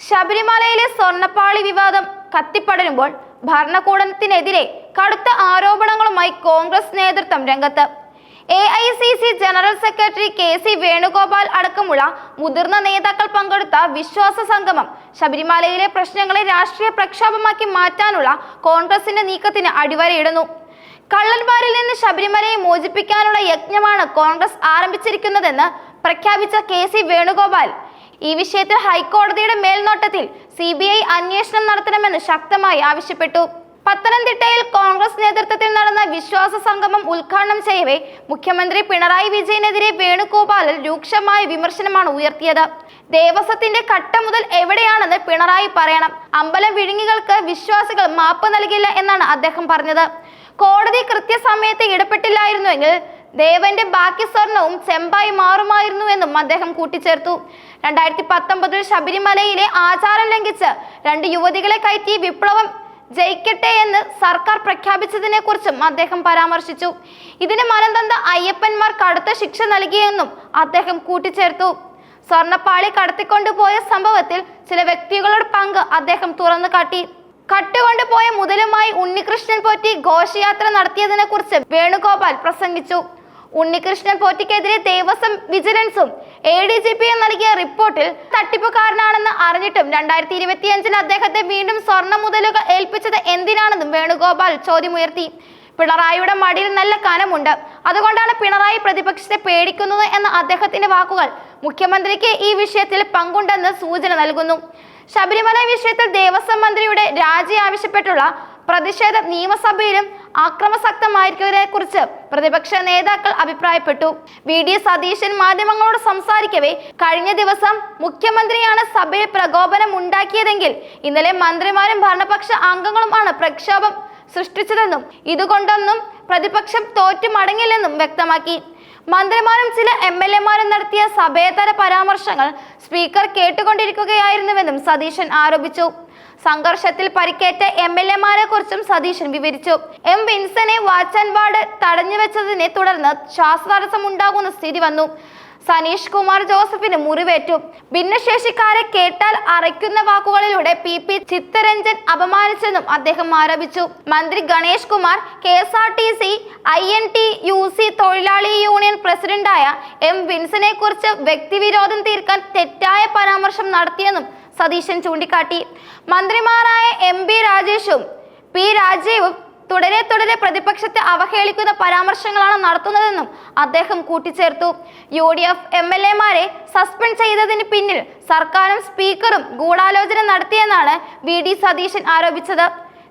ശബരിമലയിലെ സ്വർണപ്പാളി വിവാദം കത്തിപ്പടരുമ്പോൾ ഭരണകൂടത്തിനെതിരെ കടുത്ത ആരോപണങ്ങളുമായി കോൺഗ്രസ് നേതൃത്വം രംഗത്ത്. A I C C general secretary K C Venugopal അടക്കമുള്ള മുതിർന്ന നേതാക്കൾ പങ്കെടുത്ത വിശ്വാസ സംഗമം ശബരിമലയിലെ പ്രശ്നങ്ങളെ രാഷ്ട്രീയ പ്രക്ഷോഭമാക്കി മാറ്റാനുള്ള കോൺഗ്രസിന്റെ നീക്കത്തിന് അടിവരയിടുന്നു. കള്ളന്മാരിൽ നിന്ന് ശബരിമലയെ മോചിപ്പിക്കാനുള്ള യജ്ഞമാണ് കോൺഗ്രസ് ആരംഭിച്ചിരിക്കുന്നതെന്ന് പ്രഖ്യാപിച്ച കെ സി വേണുഗോപാൽ ഈ വിഷയത്തിൽ ഹൈക്കോടതിയുടെ മേൽനോട്ടത്തിൽ സി ബി ഐ അന്വേഷണം നടത്തണമെന്ന് ശക്തമായി ആവശ്യപ്പെട്ടു. പത്തനംതിട്ടയിൽ കോൺഗ്രസ് നേതൃത്വത്തിൽ നടന്ന വിശ്വാസ സംഗമം ഉദ്ഘാടനം ചെയ്യവേ മുഖ്യമന്ത്രി പിണറായി വിജയനെതിരെ വേണുഗോപാലൻ രൂക്ഷമായ വിമർശനമാണ് ഉയർത്തിയത്. ദേവസ്വത്തിന്റെ കട്ട മുതൽ എവിടെയാണെന്ന് പിണറായി പറയണം. അമ്പലം വിഴുങ്ങികൾക്ക് വിശ്വാസികൾ മാപ്പ് നൽകില്ല എന്നാണ് അദ്ദേഹം പറഞ്ഞത്. കോടതി കൃത്യസമയത്ത് ഇടപെട്ടില്ലായിരുന്നുവെങ്കിൽ ദേവന്റെ ബാക്കി സ്വർണവും ചെമ്പായി മാറുമായിരുന്നു എന്നും അദ്ദേഹം കൂട്ടിച്ചേർത്തു. രണ്ടായിരത്തി പത്തൊമ്പതിൽ ശബരിമലയിലെ ആചാരം ലംഘിച്ച് രണ്ട് യുവതികളെ കയറ്റി വിപ്ലവം ജയിക്കട്ടെ എന്ന് സർക്കാർ പ്രഖ്യാപിച്ചതിനെ കുറിച്ചും അദ്ദേഹം പരാമർശിച്ചു. ഇതിന് മനന്തന്ത അയ്യപ്പന്മാർ കടുത്ത ശിക്ഷ നൽകിയെന്നും അദ്ദേഹം കൂട്ടിച്ചേർത്തു. സ്വർണപ്പാളി കടത്തിക്കൊണ്ടുപോയ സംഭവത്തിൽ ചില വ്യക്തികളുടെ പങ്ക് അദ്ദേഹം തുറന്നു കാട്ടി. കട്ടുകൊണ്ടുപോയ മുതലുമായി ഉണ്ണികൃഷ്ണൻ പോറ്റി ഘോഷയാത്ര നടത്തിയതിനെ കുറിച്ച് വേണുഗോപാൽ പ്രസംഗിച്ചു. ഉണ്ണികൃഷ്ണൻ പോറ്റിക്കെതിരെ ദേവസ്വം വിജിലൻസും എ ഡി ജി പിയും നൽകിയ റിപ്പോർട്ടിൽ തട്ടിപ്പുകാരനാണെന്ന് അറിഞ്ഞിട്ടും രണ്ടായിരത്തി ഇരുപത്തിയഞ്ചിൽ അദ്ദേഹത്തെ വീണ്ടും സ്വർണ മുതലുകൾ ഏൽപ്പിച്ചത് എന്തിനാണെന്നും വേണുഗോപാൽ ചോദ്യമുയർത്തി. പിണറായിയുടെ മടിയിൽ നല്ല കനമുണ്ട്. അതുകൊണ്ടാണ് പിണറായി പ്രതിപക്ഷത്തെ പേടിക്കുന്നത് എന്ന അദ്ദേഹത്തിന്റെ വാക്കുകൾ മുഖ്യമന്ത്രിക്ക് ഈ വിഷയത്തിൽ പങ്കുണ്ടെന്ന് സൂചന നൽകുന്നു. ശബരിമല വിഷയത്തിൽ ദേവസ്വം മന്ത്രിയുടെ രാജി ആവശ്യപ്പെട്ടുള്ള പ്രതിഷേധം നിയമസഭയിലും അക്രമസക്തമായിരിക്കുന്നതിനെ കുറിച്ച് പ്രതിപക്ഷ നേതാക്കൾ അഭിപ്രായപ്പെട്ടു. വി. ഡി. സതീശൻ മാധ്യമങ്ങളോട് സംസാരിക്കവേ കഴിഞ്ഞ ദിവസം മുഖ്യമന്ത്രിയാണ് സഭയിൽ പ്രകോപനം ഉണ്ടാക്കിയതെങ്കിൽ ഇന്നലെ മന്ത്രിമാരും ഭരണപക്ഷ അംഗങ്ങളുമാണ് പ്രക്ഷോഭം സൃഷ്ടിച്ചതെന്നും ഇതുകൊണ്ടൊന്നും പ്രതിപക്ഷം തോറ്റു മടങ്ങില്ലെന്നും വ്യക്തമാക്കി. മന്ത്രിമാരും ചില എം എൽ എമാരും നടത്തിയ സഭേതര പരാമർശങ്ങൾ സ്പീക്കർ കേട്ടുകൊണ്ടിരിക്കുകയായിരുന്നുവെന്നും സതീശൻ ആരോപിച്ചു. സംഘർഷത്തിൽ പരിക്കേറ്റ എം എൽ എമാരെ കുറിച്ചും സതീശൻ വിവരിച്ചു. എം വിൻസനെ വാച്ച് ആൻഡ് വാർഡ് തടഞ്ഞു വെച്ചതിനെ തുടർന്ന് ശ്വാസതടസ്സം ഉണ്ടാകുന്ന സ്ഥിതി വന്നു. സനീഷ് കുമാർ ജോസഫിന് മുറിവേറ്റു. ഭിന്നശേഷിക്കാരെ കേട്ടാൽ അറയ്ക്കുന്ന വാക്കുകളിലൂടെ പി പി ചിത്തരഞ്ജൻ അപമാനിച്ചെന്നും അദ്ദേഹം ആരോപിച്ചു. മന്ത്രി Ganesh Kumar K S R T C I N T U C തൊഴിലാളി യൂണിയൻ പ്രസിഡന്റായ എം വിൻസനെ കുറിച്ച് വ്യക്തിവിരോധം തീർക്കാൻ തെറ്റായ പരാമർശം നടത്തിയെന്നും സതീശൻ ചൂണ്ടിക്കാട്ടി. മന്ത്രിമാരായ എം ബി രാജേഷും പി രാജീവും തുടരെ തുടരെ പ്രതിപക്ഷത്തെ അവഹേളിക്കുന്ന പരാമർശങ്ങളാണ് നടത്തുന്നതെന്നും അദ്ദേഹം കൂട്ടിച്ചേർത്തു. U D F M L എമാരെ സസ്പെൻഡ് ചെയ്തതിന് പിന്നിൽ സർക്കാരും സ്പീക്കറും ഗൂഢാലോചന നടത്തിയെന്നാണ് വി ഡി സതീശൻ ആരോപിച്ചത്.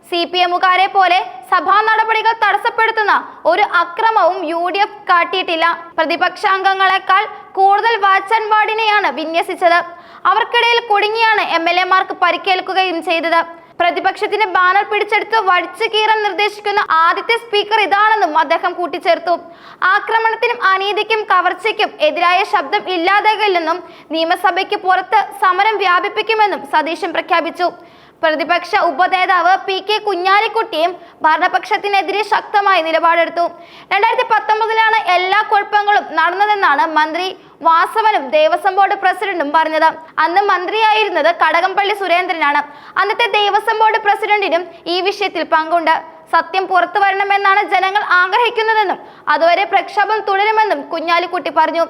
സി പി എമ്മുകാരെ പോലെ സഭാ നടപടികൾ തടസ്സപ്പെടുത്തുന്ന ഒരു അക്രമവും യു ഡി എഫ് കാട്ടിയിട്ടില്ല. പ്രതിപക്ഷാംഗങ്ങളെക്കാൾ കൂടുതൽ വാച്ച് ആൻഡ് വാർഡിനെയാണ് വിന്യസിച്ചത്. അവർക്കിടയിൽ കുടുങ്ങിയാണ് എം എൽ എമാർക്ക് പരിക്കേൽക്കുകയും ചെയ്തത്. പ്രതിപക്ഷത്തിന്റെ ബാനർ പിടിച്ചെടുത്ത് വടിച്ചു കീറാൻ നിർദ്ദേശിക്കുന്ന ആദ്യത്തെ സ്പീക്കർ ഇതാണെന്നും അദ്ദേഹം കൂട്ടിച്ചേർത്തു. ആക്രമണത്തിനും അനീതിക്കും കവർച്ചയ്ക്കും എതിരായ ശബ്ദം ഇല്ലാതാകില്ലെന്നും നിയമസഭയ്ക്ക് പുറത്ത് സമരം വ്യാപിപ്പിക്കുമെന്നും സതീശൻ പ്രഖ്യാപിച്ചു. പ്രതിപക്ഷ ഉപനേതാവ് പി കെ കുഞ്ഞാലിക്കുട്ടിയും ഭരണപക്ഷത്തിനെതിരെ ശക്തമായി നിലപാടെടുത്തു. രണ്ടായിരത്തി പത്തൊമ്പതിലാണ് എല്ലാ കുഴപ്പങ്ങളും നടന്നതെന്നാണ് മന്ത്രി വാസവനും ദേവസ്വം ബോർഡ് പ്രസിഡന്റും പറഞ്ഞത്. അന്ന് മന്ത്രിയായിരുന്നത് കടകംപള്ളി സുരേന്ദ്രനാണ്. അന്നത്തെ ദേവസ്വം ബോർഡ് പ്രസിഡന്റിനും ഈ വിഷയത്തിൽ പങ്കുണ്ട്. സത്യം പുറത്തു വരണമെന്നാണ് ജനങ്ങൾ ആഗ്രഹിക്കുന്നതെന്നും അതുവരെ പ്രക്ഷോഭം തുടരുമെന്നും കുഞ്ഞാലിക്കുട്ടി പറഞ്ഞു.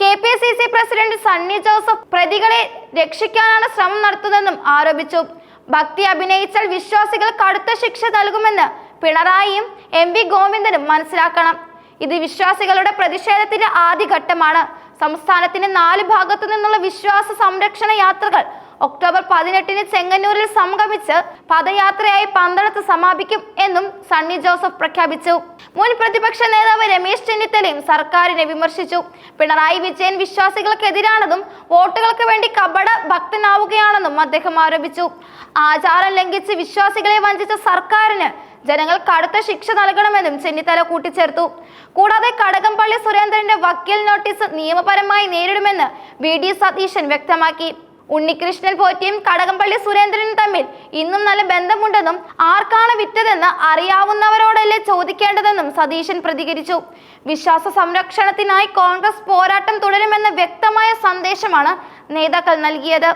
K P C C president Sunny Joseph പ്രതികളെ രക്ഷിക്കാനാണ് ശ്രമം നടത്തുന്നതെന്നും ആരോപിച്ചു. ഭക്തി അഭിനയിച്ചാൽ വിശ്വാസികൾ കടുത്ത ശിക്ഷ നൽകുമെന്ന് പിണറായിയും എം വി ഗോവിന്ദനും മനസ്സിലാക്കണം. ഇത് വിശ്വാസികളുടെ പ്രതിഷേധത്തിന്റെ ആദ്യഘട്ടമാണ്. സംസ്ഥാനത്തിന്റെ നാല് ഭാഗത്തു നിന്നുള്ള വിശ്വാസ സംരക്ഷണ യാത്രകൾ ഒക്ടോബർ പതിനെട്ടിന് ചെങ്ങന്നൂരിൽ സംഗമിച്ച് പദയാത്രയായി പന്തളത്ത് സമാപിക്കും എന്നും സണ്ണി ജോസഫ് പ്രഖ്യാപിച്ചു. മുൻ പ്രതിപക്ഷ നേതാവ് രമേശ് ചെന്നിത്തലയും സർക്കാരിനെ വിമർശിച്ചു. പിണറായി വിജയൻ വിശ്വാസികൾക്കെതിരാണെന്നും വോട്ടുകൾക്ക് വേണ്ടി കപട ഭക്തനാവുകയാണെന്നും അദ്ദേഹം ആരോപിച്ചു. ആചാരം ലംഘിച്ച് വിശ്വാസികളെ വഞ്ചിച്ച സർക്കാരിന് ജനങ്ങൾ കടുത്ത ശിക്ഷ നൽകണമെന്നും ചെന്നിത്തല കൂട്ടിച്ചേർത്തു. കൂടാതെ കടകംപള്ളി സുരേന്ദ്രന്റെ വക്കീൽ നോട്ടീസ് നിയമപരമായി നേരിടുമെന്ന് വി ഡി സതീശൻ വ്യക്തമാക്കി. ഉണ്ണികൃഷ്ണൻ പോറ്റിയും കടകംപള്ളി സുരേന്ദ്രനും തമ്മിൽ ഇന്നും നല്ല ബന്ധമുണ്ടെന്നും ആർക്കാണ് വിറ്റതെന്ന് അറിയാവുന്നവരോടല്ലേ ചോദിക്കേണ്ടതെന്നും സതീശൻ പ്രതികരിച്ചു. വിശ്വാസ സംരക്ഷണത്തിനായി കോൺഗ്രസ് പോരാട്ടം തുടരുമെന്ന വ്യക്തമായ സന്ദേശമാണ് നേതാക്കൾ നൽകിയത്.